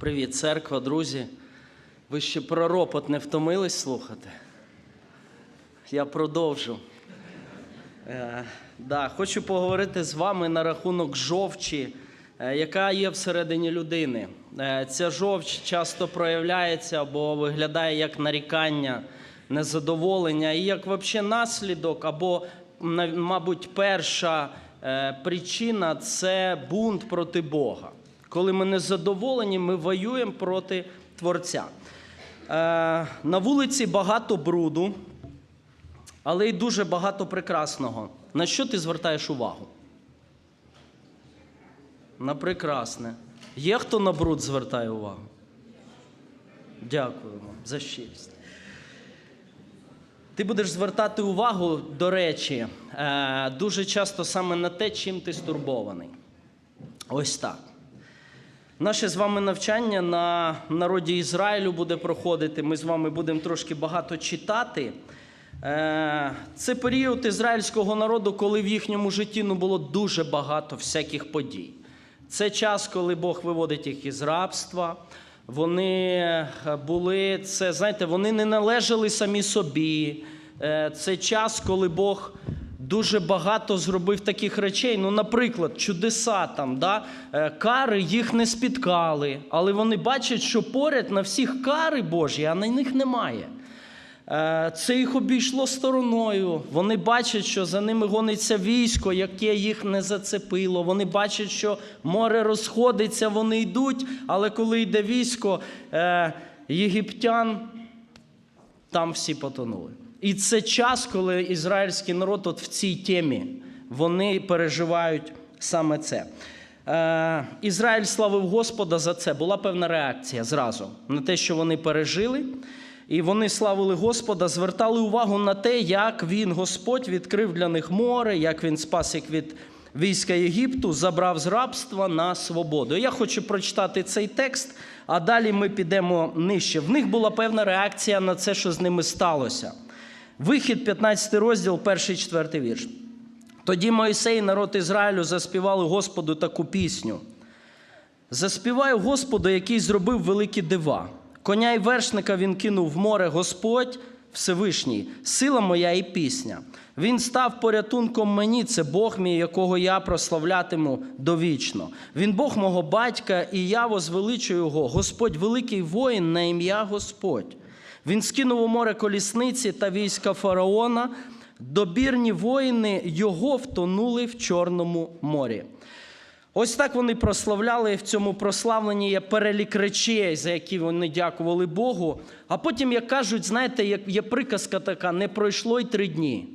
Привіт, церква, друзі. Ви ще про ропот не втомились слухати? Я продовжу. Е, да, хочу поговорити з вами на рахунок жовчі, е, яка є всередині людини. Е, ця жовч часто проявляється або виглядає як нарікання, незадоволення, і як взагалі наслідок, або, мабуть, перша е, причина це бунт проти Бога. Коли ми не задоволені, ми воюємо проти Творця. Е, на вулиці багато бруду, але й дуже багато прекрасного. На що ти звертаєш увагу? На прекрасне. Є хто на бруд звертає увагу? Дякуємо за щирість. Ти будеш звертати увагу, до речі, е, дуже часто саме на те, чим ти стурбований. Ось так. Наше з вами навчання на народі Ізраїлю буде проходити. Ми з вами будемо трошки багато читати. Е, Це період ізраїльського народу, коли в їхньому житті ну, було дуже багато всяких подій. Це час, коли Бог виводить їх із рабства. Вони е, були, це, знаєте, вони не належали самі собі. Е, Це час, коли Бог дуже багато зробив таких речей. Ну, наприклад, чудеса там, да? е, кари їх не спіткали, але вони бачать, що поряд на всіх кари Божі, а на них немає. Е, Це їх обійшло стороною. Вони бачать, що за ними гониться військо, яке їх не зацепило. Вони бачать, що море розходиться, вони йдуть, але коли йде військо е, єгиптян, там всі потонули. І це час, коли ізраїльський народ от в цій темі вони переживають саме це. Е, Ізраїль славив Господа за це. Була певна реакція зразу на те, що вони пережили. І вони славили Господа, звертали увагу на те, як він, Господь, відкрив для них море, як він спас їх від війська Єгипту, забрав з рабства на свободу. Я хочу прочитати цей текст, а далі ми підемо нижче. В них була певна реакція на це, що з ними сталося. Вихід, 15 розділ, перший, четвертий вірш. Тоді Мойсей, народ Ізраїлю, заспівали Господу таку пісню. Заспіваю Господу, який зробив великі дива. Коня й вершника він кинув в море Господь Всевишній, сила моя і пісня. Він став порятунком мені, це Бог мій, якого я прославлятиму довічно. Він Бог мого батька, і я возвеличую його. Господь великий воїн на ім'я Господь. Він скинув у море колісниці та війська фараона. Добірні воїни його втонули в Чорному морі. Ось так вони прославляли в цьому прославленні є перелік речей, за які вони дякували Богу. А потім, як кажуть, знаєте, є приказка така: не пройшло й три дні.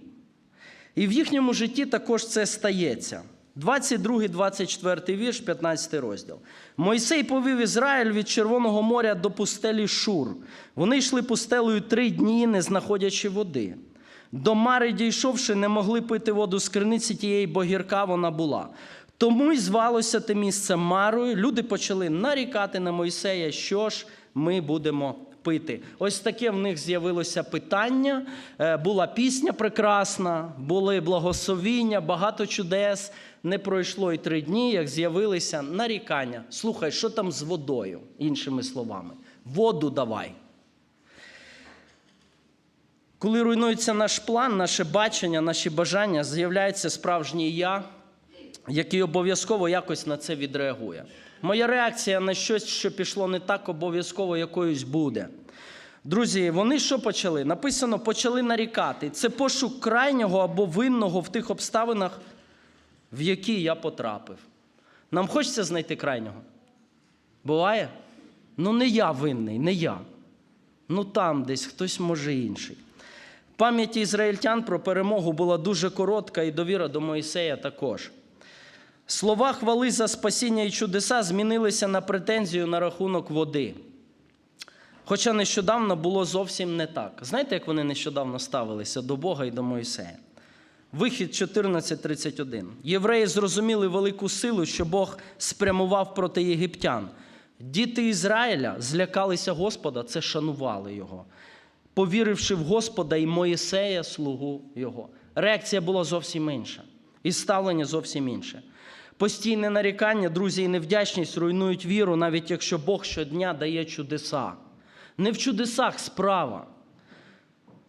І в їхньому житті також це стається. 22, 24 вірш, 15 розділ. Мойсей повів Ізраїль від Червоного моря до пустелі Шур. Вони йшли пустелею три дні, не знаходячи води. До Мари дійшовши, не могли пити воду з криниці тієї, бо гірка вона була. Тому й звалося те місце Марою. Люди почали нарікати на Мойсея, що ж ми будемо пити. Ось таке в них з'явилося питання. Е, Була пісня прекрасна, були благословіння, багато чудес. Не пройшло й три дні, як з'явилися нарікання. Слухай, що там з водою, іншими словами. Воду давай. Коли руйнується наш план, наше бачення, наші бажання, з'являється справжній я, який обов'язково якось на це відреагує. Моя реакція на щось, що пішло не так, обов'язково якоюсь буде. Друзі, вони що почали? Написано, почали нарікати. Це пошук крайнього або винного в тих обставинах, в які я потрапив. Нам хочеться знайти крайнього? Буває? Ну, не я винний, не я. Ну там десь хтось може інший. В пам'яті ізраїльтян про перемогу була дуже коротка і довіра до Моїсея також. Слова хвали за спасіння і чудеса змінилися на претензію на рахунок води. Хоча нещодавно було зовсім не так. Знаєте, як вони нещодавно ставилися до Бога і до Моїсея? Вихід 14.31. Євреї зрозуміли велику силу, що Бог спрямував проти єгиптян. Діти Ізраїля злякалися Господа, це шанували його, повіривши в Господа і Моїсея, слугу Його. Реакція була зовсім інша, і ставлення зовсім інше. Постійне нарікання, друзі, і невдячність руйнують віру, навіть якщо Бог щодня дає чудеса. Не в чудесах справа.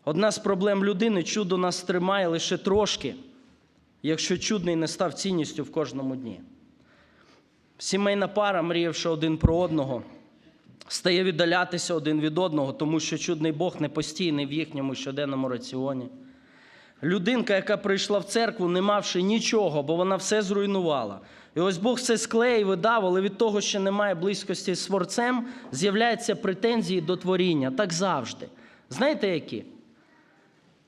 Одна з проблем людини чудо нас тримає лише трошки, якщо чудний не став цінністю в кожному дні. Сімейна пара, мріявши один про одного, стає віддалятися один від одного, тому що чудний Бог не постійний в їхньому щоденному раціоні. Людинка, яка прийшла в церкву, не мавши нічого, бо вона все зруйнувала. І ось Бог все склеїв і дав, але від того, що немає близькості з творцем, з'являються претензії до творіння. Так завжди. Знаєте які?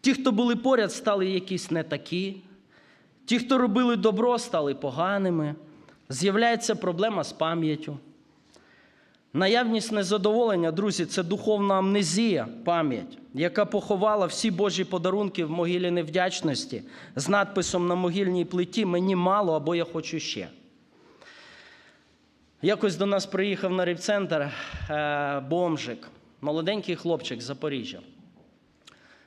Ті, хто були поряд, стали якісь не такі. Ті, хто робили добро, стали поганими. З'являється проблема з пам'яттю. Наявність незадоволення, друзі, це духовна амнезія, пам'ять, яка поховала всі Божі подарунки в могилі невдячності з надписом на могильній плиті Мені мало або я хочу ще. Якось до нас приїхав на репцентр е, бомжик, молоденький хлопчик з Запоріжжя.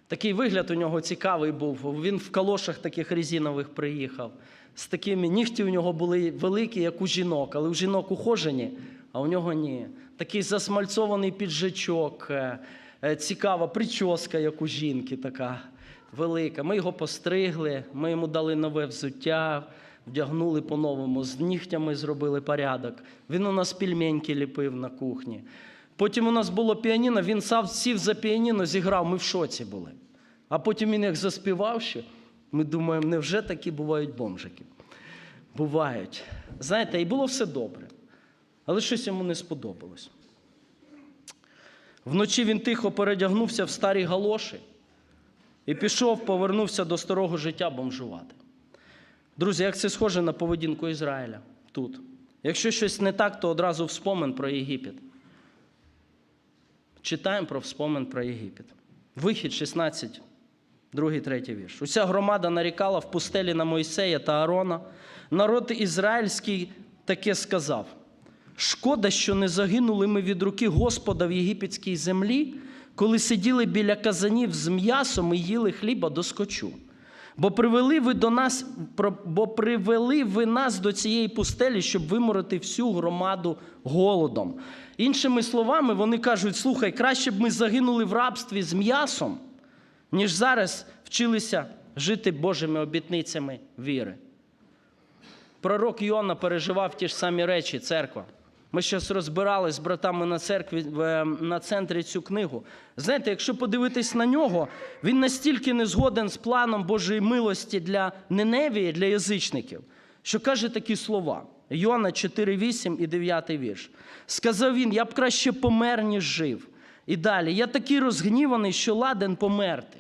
Такий вигляд у нього цікавий був. Він в калошах таких резинових приїхав. З такими нігті у нього були великі, як у жінок, але у жінок ухожені, а у нього ні. Такий засмальцований піджачок, е, е, цікава прическа, як у жінки, така велика. Ми його постригли, ми йому дали нове взуття, вдягнули по-новому, з нігтями зробили порядок. Він у нас пельменьки ліпив на кухні. Потім у нас було піаніно, він сам сів за піаніно, зіграв, ми в шоці були. А потім він як заспівав ще, ми думаємо, невже такі бувають бомжики? Бувають. Знаєте, і було все добре. Але щось йому не сподобалось. Вночі він тихо передягнувся в старі галоші і пішов, повернувся до старого життя бомжувати. Друзі, як це схоже на поведінку Ізраїля тут. Якщо щось не так, то одразу вспомин про Єгипет. Читаємо про вспомин про Єгипет. Вихід 16, другий, третій вірш. Уся громада нарікала в пустелі на Мойсея та Аарона. Народ ізраїльський таке сказав: Шкода, що не загинули ми від руки Господа в єгипетській землі, коли сиділи біля казанів з м'ясом і їли хліба до скочу. Бо привели ви до нас, бо привели ви нас до цієї пустелі, щоб виморити всю громаду голодом. Іншими словами, вони кажуть: слухай, краще б ми загинули в рабстві з м'ясом, ніж зараз вчилися жити Божими обітницями віри. Пророк Йона переживав ті ж самі речі, церква. Ми зараз розбирали з братами на церкві в- на центрі цю книгу. Знаєте, якщо подивитись на нього, він настільки не згоден з планом Божої милості для Неневії, для язичників, що каже такі слова. Йона 4,8 і 9 вірш. Сказав він: я б краще помер, ніж жив. І далі, я такий розгніваний, що ладен померти.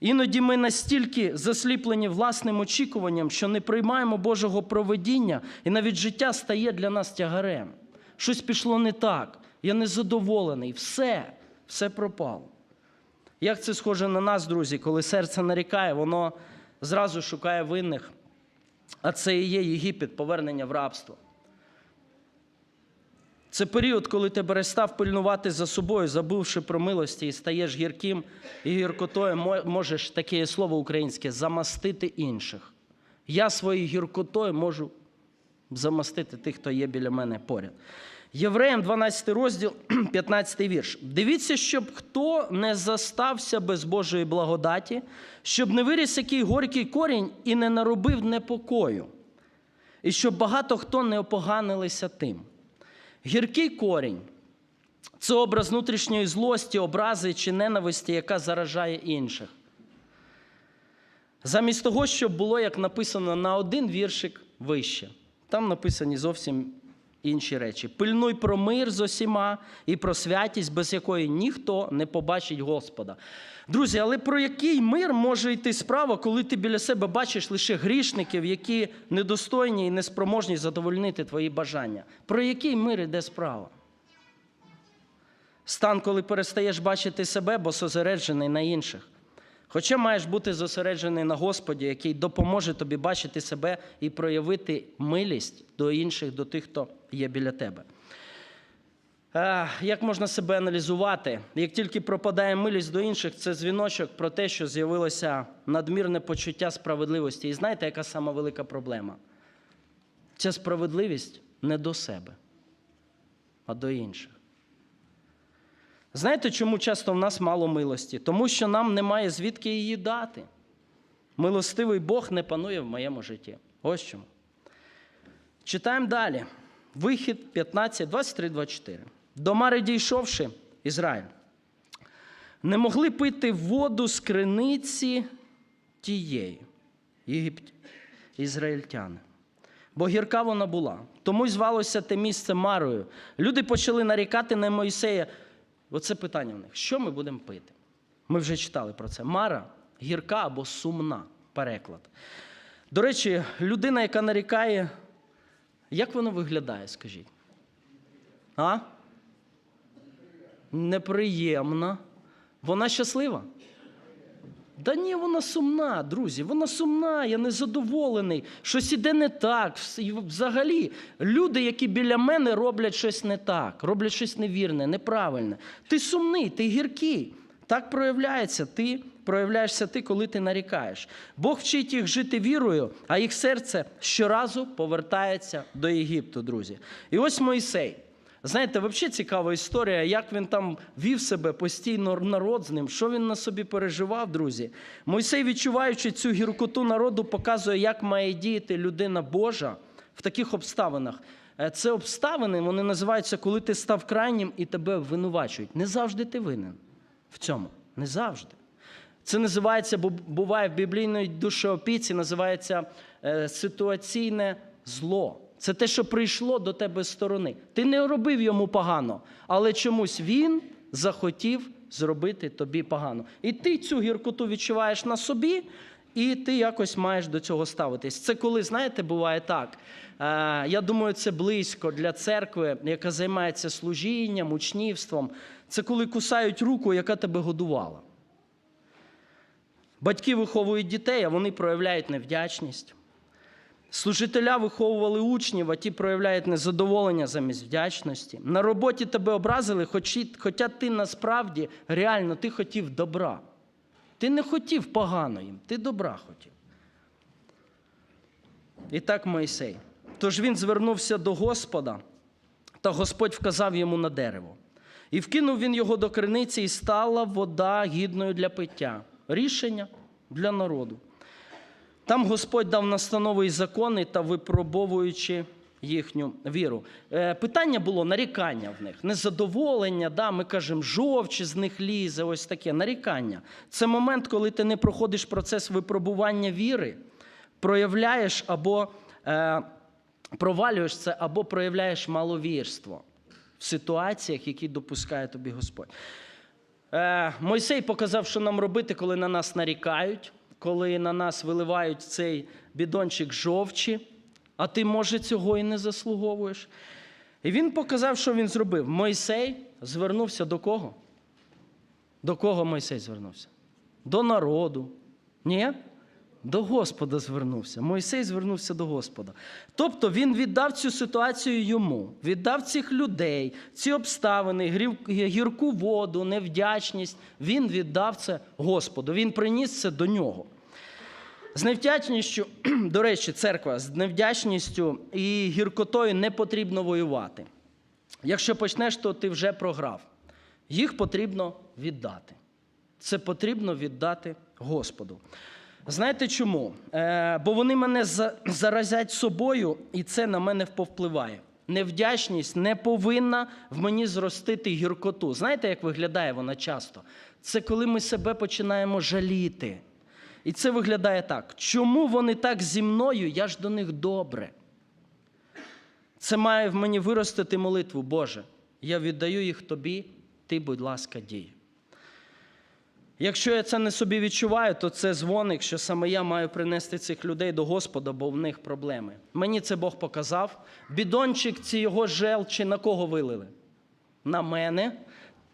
Іноді ми настільки засліплені власним очікуванням, що не приймаємо Божого проведіння, і навіть життя стає для нас тягарем. Щось пішло не так, я незадоволений, все, все пропало. Як це схоже на нас, друзі, коли серце нарікає, воно зразу шукає винних, а це і є Єгипет, повернення в рабство. Це період, коли ти перестав пильнувати за собою, забувши про милості, і стаєш гірким і гіркотою мо- можеш таке слово українське замастити інших. Я своєю гіркотою можу замастити тих, хто є біля мене поряд. Євреям 12 розділ, 15 вірш. Дивіться, щоб хто не застався без Божої благодаті, щоб не виріс який горький корінь і не наробив непокою, і щоб багато хто не опоганилися тим. Гіркий корінь це образ внутрішньої злості, образи чи ненависті, яка заражає інших. Замість того, щоб було, як написано, на один віршик вище. Там написані зовсім інші речі. Пильнуй про мир з усіма і про святість, без якої ніхто не побачить Господа. Друзі, але про який мир може йти справа, коли ти біля себе бачиш лише грішників, які недостойні і неспроможні задовольнити твої бажання? Про який мир йде справа? Стан, коли перестаєш бачити себе, бо зосереджений на інших. Хоча маєш бути зосереджений на Господі, який допоможе тобі бачити себе і проявити милість до інших, до тих, хто є біля тебе. Як можна себе аналізувати? Як тільки пропадає милість до інших, це дзвіночок про те, що з'явилося надмірне почуття справедливості. І знаєте, яка сама велика проблема? Ця справедливість не до себе, а до інших. Знаєте, чому часто в нас мало милості? Тому що нам немає звідки її дати. Милостивий Бог не панує в моєму житті. Ось чому. Читаємо далі. Вихід 15, 23, 24. До Мари дійшовши, Ізраїль. Не могли пити воду з криниці тієї, Єгипті, ізраїльтяни. Бо гірка вона була. Тому й звалося те місце Марою. Люди почали нарікати на Мойсея. Оце питання в них: що ми будемо пити? Ми вже читали про це. Мара гірка або сумна переклад. До речі, людина, яка нарікає, як воно виглядає, скажіть? А? Неприємна. Вона щаслива? Да ні, вона сумна, друзі. Вона сумна, я незадоволений. Щось іде не так. Взагалі, люди, які біля мене роблять щось не так, роблять щось невірне, неправильне. Ти сумний, ти гіркий. Так проявляється. Ти проявляєшся ти, коли ти нарікаєш. Бог вчить їх жити вірою, а їх серце щоразу повертається до Єгипту, друзі. І ось Мойсей. Знаєте, взагалі цікава історія, як він там вів себе постійно народ з ним, що він на собі переживав, друзі. Мойсей, відчуваючи цю гіркоту народу, показує, як має діяти людина Божа в таких обставинах. Е, Це обставини, вони називаються, коли ти став крайнім і тебе винувачують. Не завжди ти винен в цьому. Не завжди. Це називається, бу- буває в біблійній душеопіці, називається е, ситуаційне зло. Це те, що прийшло до тебе з сторони. Ти не робив йому погано, але чомусь він захотів зробити тобі погано. І ти цю гіркоту відчуваєш на собі, і ти якось маєш до цього ставитись. Це коли, знаєте, буває так. Е, я думаю, це близько для церкви, яка займається служінням, учнівством. Це коли кусають руку, яка тебе годувала. Батьки виховують дітей, а вони проявляють невдячність. Служителя виховували учнів, а ті проявляють незадоволення замість вдячності. На роботі тебе образили, хоч хоча ти насправді реально ти хотів добра. Ти не хотів погано їм, ти добра хотів. І так Мойсей. Тож він звернувся до Господа, та Господь вказав йому на дерево. І вкинув він його до криниці, і стала вода гідною для пиття. Рішення для народу. Там Господь дав настанови і закони та випробовуючи їхню віру. Е, питання було нарікання в них, незадоволення. Да, ми кажемо, жовчі з них лізе, ось таке нарікання. Це момент, коли ти не проходиш процес випробування віри, проявляєш або е, провалюєш це, або проявляєш маловірство в ситуаціях, які допускає тобі Господь. Е, Мойсей показав, що нам робити, коли на нас нарікають, коли на нас виливають цей бідончик жовчі, а ти, може, цього і не заслуговуєш. І він показав, що він зробив. Мойсей звернувся до кого? До кого Мойсей звернувся? До народу. Ні? До Господа звернувся. Мойсей звернувся до Господа. Тобто він віддав цю ситуацію йому, віддав цих людей, ці обставини, гірку воду, невдячність. Він віддав це Господу. Він приніс це до нього. З невдячністю, до речі, церква, з невдячністю і гіркотою не потрібно воювати. Якщо почнеш, то ти вже програв. Їх потрібно віддати. Це потрібно віддати Господу. Знаєте чому? Е, бо вони мене заразять собою, і це на мене повпливає. Невдячність не повинна в мені зростити гіркоту. Знаєте, як виглядає вона часто? Це коли ми себе починаємо жаліти. І це виглядає так: чому вони так зі мною? Я ж до них добре. Це має в мені виростити молитву, Боже. Я віддаю їх тобі, ти, будь ласка, дій. Якщо я це не собі відчуваю, то це дзвоник, що саме я маю принести цих людей до Господа, бо в них проблеми. Мені це Бог показав. Бідончик ці його желчі на кого вилили? На мене.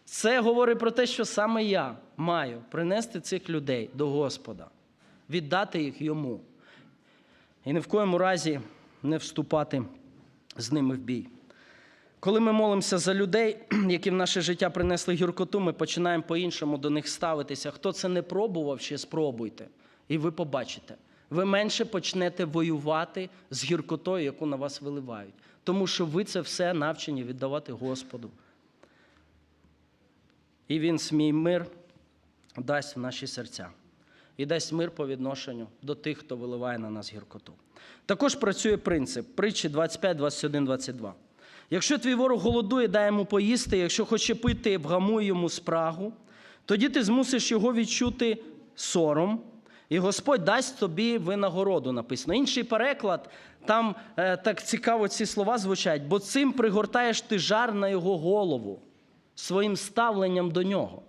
Це говорить про те, що саме я маю принести цих людей до Господа, віддати їх йому. І ні в коєму разі не вступати з ними в бій. Коли ми молимося за людей, які в наше життя принесли гіркоту, ми починаємо по-іншому до них ставитися. Хто це не пробував, ще спробуйте. І ви побачите. ви менше почнете воювати з гіркотою, яку на вас виливають. Тому що ви це все навчені віддавати Господу. І Він свій мир дасть в наші серця. І дасть мир по відношенню до тих, хто виливає на нас гіркоту. Також працює принцип притчі 25, 21, 22. Якщо твій ворог голодує, дай йому поїсти, якщо хоче пити, вгамуй йому спрагу, тоді ти змусиш його відчути сором, і Господь дасть тобі винагороду. Написано. Інший переклад, там е, так цікаво ці слова звучать, бо цим пригортаєш ти жар на його голову своїм ставленням до нього.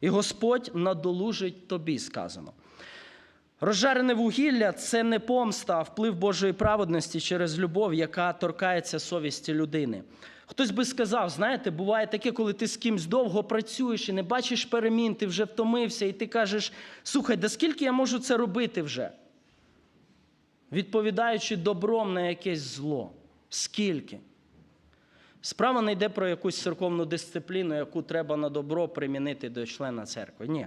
І Господь надолужить тобі, сказано. Розжарене вугілля це не помста, а вплив Божої праведності через любов, яка торкається совісті людини. Хтось би сказав, знаєте, буває таке, коли ти з кимсь довго працюєш і не бачиш перемін, ти вже втомився, і ти кажеш: слухай, да скільки я можу це робити вже? Відповідаючи добром на якесь зло. Скільки? Справа не йде про якусь церковну дисципліну, яку треба на добро примінити до члена церкви. Ні.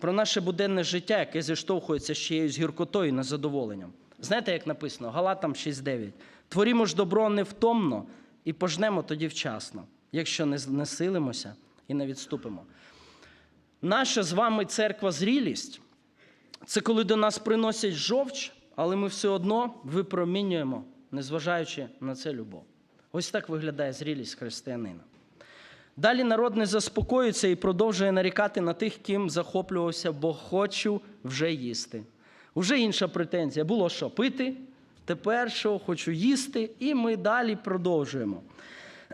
Про наше буденне життя, яке зіштовхується з чиєюсь гіркотою і незадоволенням. Знаєте, як написано? Галатам 6.9. Творімо ж добро невтомно і пожнемо тоді вчасно, якщо не не силимося і не відступимо. Наша з вами церква зрілість це коли до нас приносять жовч, але ми все одно випромінюємо, незважаючи на це любов. Ось так виглядає зрілість християнина. Далі народ не заспокоюється і продовжує нарікати на тих, ким захоплювався, бо хочу вже їсти. Уже інша претензія. Було що пити, тепер що хочу їсти, і ми далі продовжуємо.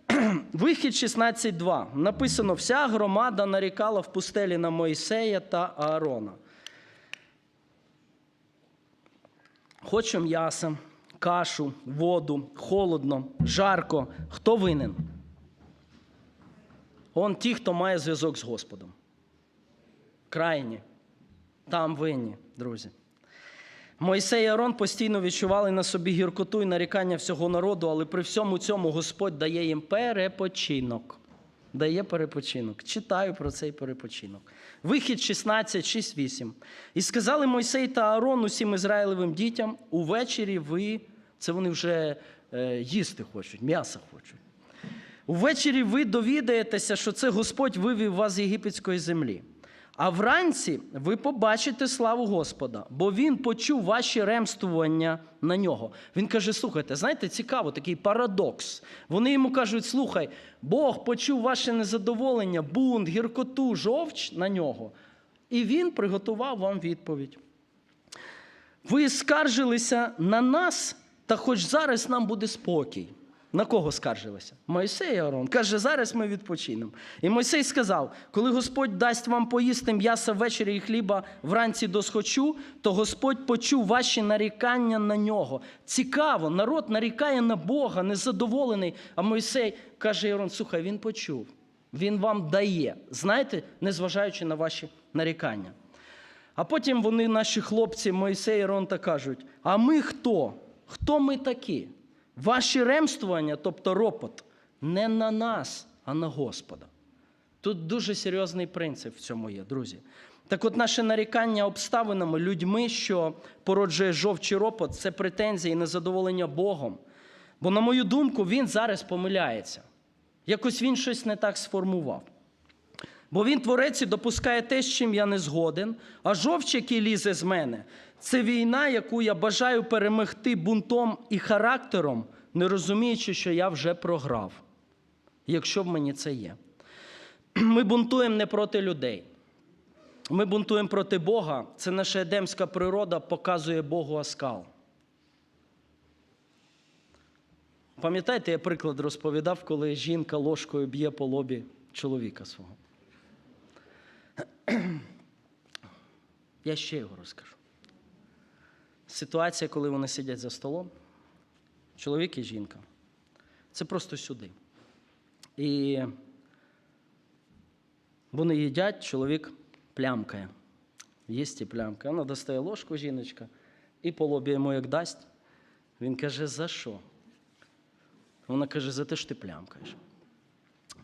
Вихід 16.2. Написано: вся громада нарікала в пустелі на Моїсея та Аарона. Хочу м'яса, кашу, воду, холодно, жарко. Хто винен? Он ті, хто має зв'язок з Господом. Крайні. Там винні, друзі. Мойсей і Арон постійно відчували на собі гіркоту і нарікання всього народу, але при всьому цьому Господь дає їм перепочинок. Дає перепочинок. Читаю про цей перепочинок. Вихід 16, 6, 8. І сказали Мойсей та Аарон усім Ізраїлевим дітям: увечері ви, це вони вже е, їсти хочуть, м'ясо хочуть. Увечері ви довідаєтеся, що це Господь вивів вас з єгипетської землі. А вранці ви побачите славу Господа, бо Він почув ваші ремствування на нього. Він каже: слухайте, знаєте, цікаво, такий парадокс. Вони йому кажуть: слухай, Бог почув ваше незадоволення, бунт, гіркоту, жовч на нього. І він приготував вам відповідь. Ви скаржилися на нас, та хоч зараз нам буде спокій. На кого скаржилися? Мойсей і Аарон. Каже, зараз ми відпочинемо. І Мойсей сказав: коли Господь дасть вам поїсти м'яса ввечері і хліба вранці досхочу, то Господь почув ваші нарікання на нього. Цікаво, народ нарікає на Бога, незадоволений. А Мойсей каже Аарон, слухай, він почув. Він вам дає. Знаєте, незважаючи на ваші нарікання. А потім вони, наші хлопці, Мойсей і Аарон, та кажуть: а ми хто? Хто ми такі? Ваші ремствування, тобто ропот, не на нас, а на Господа. Тут дуже серйозний принцип в цьому є, друзі. Так от наше нарікання обставинами, людьми, що породжує жовчий ропот, це претензії і незадоволення Богом. Бо, на мою думку, він зараз помиляється. Якось він щось не так сформував. Бо він творець і допускає те, з чим я не згоден, а жовч, який лізе з мене, це війна, яку я бажаю перемогти бунтом і характером, не розуміючи, що я вже програв, якщо в мені це є. Ми бунтуємо не проти людей. Ми бунтуємо проти Бога. Це наша едемська природа показує Богу оскал. Пам'ятаєте, я приклад розповідав, коли жінка ложкою б'є по лобі чоловіка свого. Я ще його розкажу. Ситуація, коли вони сидять за столом, чоловік і жінка. Це просто сюди. І вони їдять, чоловік плямкає. Їсть і плямкає. Вона достає ложку жіночка і по лобі йому як дасть. Він каже, за що? Вона каже, за те, що ти плямкаєш.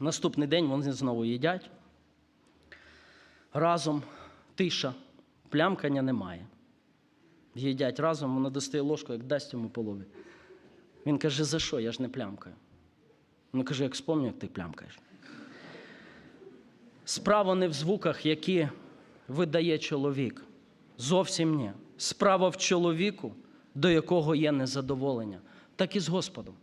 Наступний день вони знову їдять. Разом тиша, плямкання немає. їдять разом, вона достає ложку, як дасть йому по лобі. Він каже, за що? Я ж не плямкаю. Він каже, як спомню, як ти плямкаєш. Справа не в звуках, які видає чоловік. Зовсім ні. Справа в чоловіку, до якого є незадоволення, так і з Господом.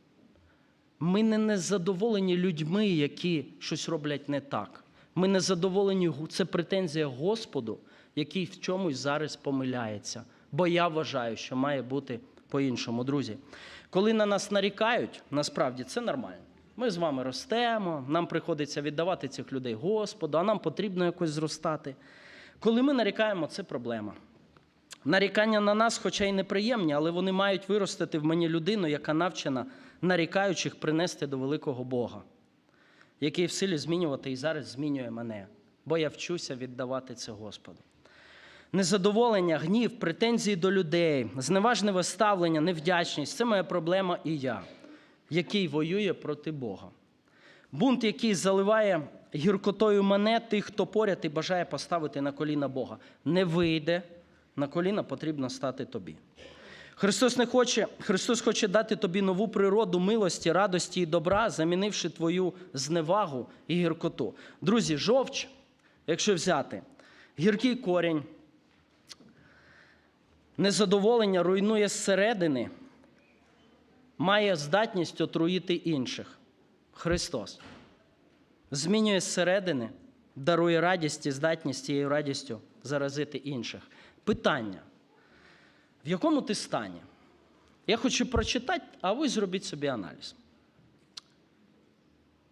Ми не незадоволені людьми, які щось роблять не так. Ми не задоволені, це претензія Господу, який в чомусь зараз помиляється. Бо я вважаю, що має бути по-іншому, друзі. Коли на нас нарікають, насправді це нормально. Ми з вами ростемо, нам приходиться віддавати цих людей Господу, а нам потрібно якось зростати. Коли ми нарікаємо, це проблема. Нарікання на нас, хоча й неприємні, але вони мають виростити в мені людину, яка навчена нарікаючих принести до великого Бога, який в силі змінювати і зараз змінює мене, бо я вчуся віддавати це Господу. Незадоволення, гнів, претензії до людей, зневажливе ставлення, невдячність це моя проблема і я, який воює проти Бога. Бунт, який заливає гіркотою мене, тих, хто поряд і бажає поставити на коліна Бога. Не вийде, на коліна потрібно стати тобі. Христос не хоче, Христос хоче дати тобі нову природу милості, радості і добра, замінивши твою зневагу і гіркоту. Друзі, жовч, якщо взяти, гіркий корінь, незадоволення руйнує зсередини, має здатність отруїти інших. Христос змінює зсередини, дарує радість і здатність цією радістю заразити інших. Питання: в якому ти стані? Я хочу прочитати, а ви зробіть собі аналіз.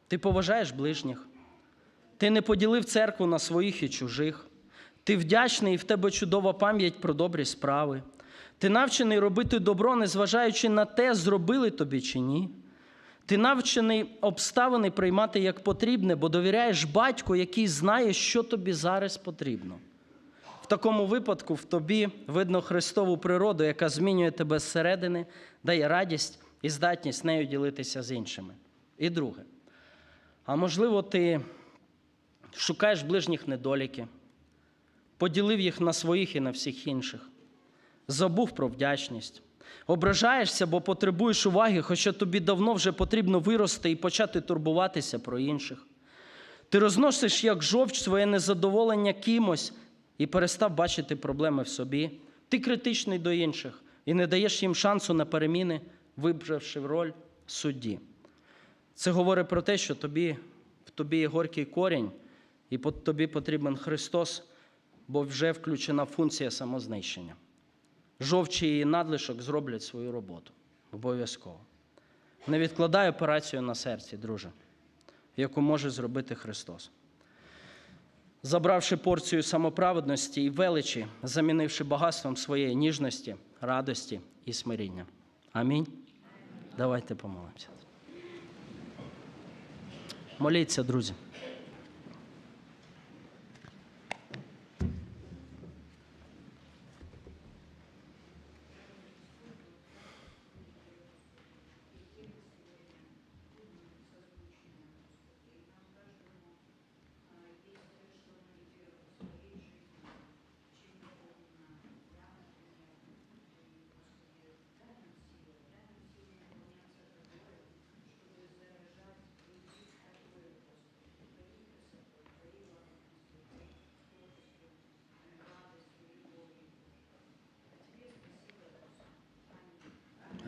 Ти поважаєш ближніх, ти не поділив церкву на своїх і чужих, ти вдячний і в тебе чудова пам'ять про добрі справи. Ти навчений робити добро, незважаючи на те, зробили тобі чи ні. Ти навчений обставини приймати як потрібне, бо довіряєш батьку, який знає, що тобі зараз потрібно. Такому випадку в тобі видно Христову природу, яка змінює тебе зсередини, дає радість і здатність нею ділитися з іншими. І друге. А можливо, ти шукаєш ближніх недоліки, поділив їх на своїх і на всіх інших, забув про вдячність. Ображаєшся, бо потребуєш уваги, хоча тобі давно вже потрібно вирости і почати турбуватися про інших. Ти розносиш як жовч своє незадоволення кимось і перестав бачити проблеми в собі. Ти критичний до інших і не даєш їм шансу на переміни, вибравши роль судді. Це говорить про те, що тобі, в тобі є горький корінь, і тобі потрібен Христос, бо вже включена функція самознищення. Жовчі і надлишок зроблять свою роботу. Обов'язково. Не відкладай операцію на серці, друже, яку може зробити Христос. Забравши порцію самоправедності і величі, замінивши багатством своєї ніжності, радості і смиріння. Амінь. Давайте помолимося. Моліться, друзі.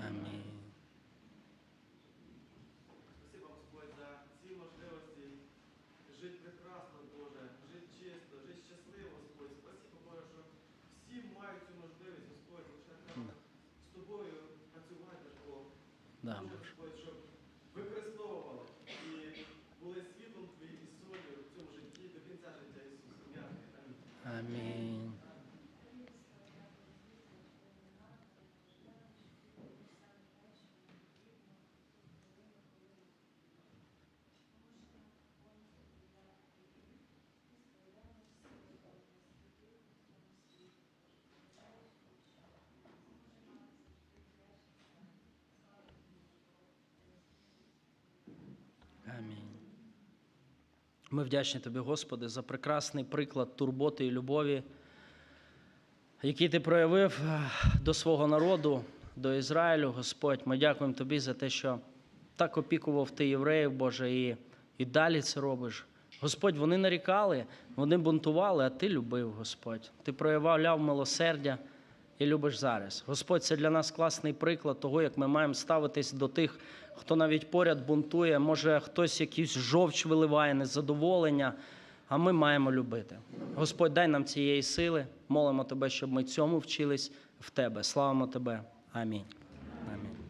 Амінь. Спасибо, Господь, за ці можливості жити прекрасно, Боже, жити чисто, жити щасливо, Господь. Спасибо, Боже, що всі мають цю можливість, Господь, лише треба з тобою працювати, Бог. Да, Дуже, Боже. Господь, щоб використовували і були світлом Твоїм і солью в цьому житті до кінця життя Ісуса. Ім'я Твоє. Амінь. Амінь. Амінь. Ми вдячні Тобі, Господи, за прекрасний приклад турботи і любові який ти проявив е, до свого народу, до Ізраїлю, Господь. Ми дякуємо тобі за те, що так опікував ти євреїв, Боже, і, і далі це робиш. Господь, вони нарікали, вони бунтували, а ти любив, Господь. Ти проявляв милосердя і любиш зараз. Господь, це для нас класний приклад того, як ми маємо ставитись до тих, хто навіть поряд бунтує, може хтось якийсь жовч виливає, незадоволення, а ми маємо любити. Господь, дай нам цієї сили, молимо Тебе, щоб ми цьому вчились в Тебе. Славимо Тебе. Амінь. Амінь.